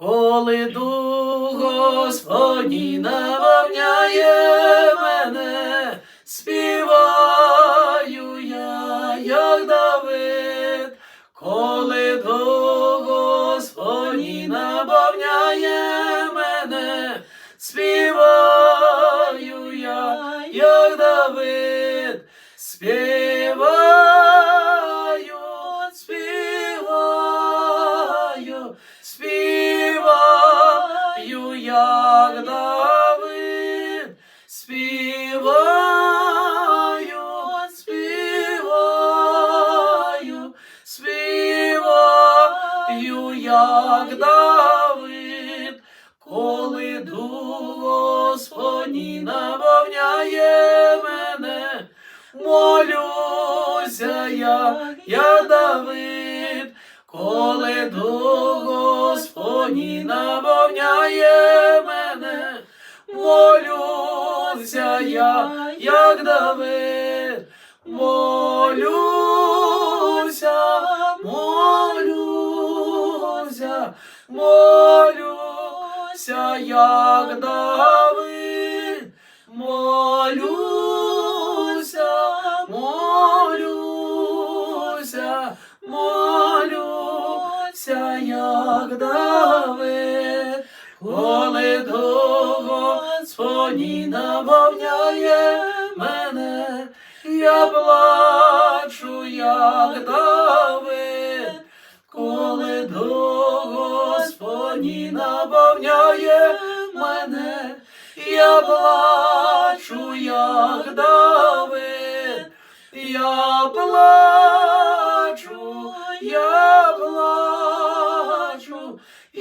коли дух Господній наповняє мене, співаю я, як Давид, коли дух Господній наповняє мене, молюся я, я Давид, коли дух Господній наповняє мене, молюся я, як Давид, молюся, молюся, молюся, як Давид, молюся, молюся, молюся, як Давид, коли дух Господній наповняє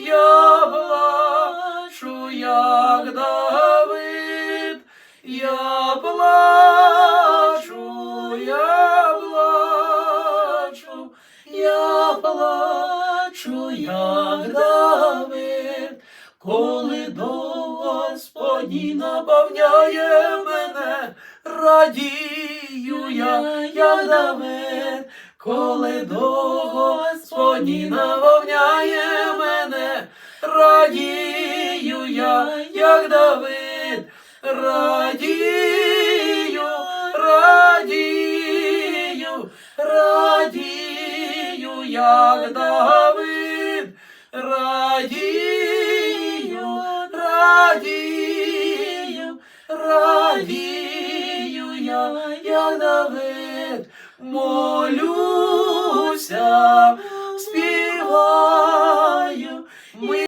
я плачу, як Давид, я плачу, я плачу, я плачу, як Давид, коли дух Господній наповняє мене, радію я, як Давид, коли дух Господній наповняє як Давид, радію, радію, радію, як Давид, радію, радію, радію я, як Давид, молю.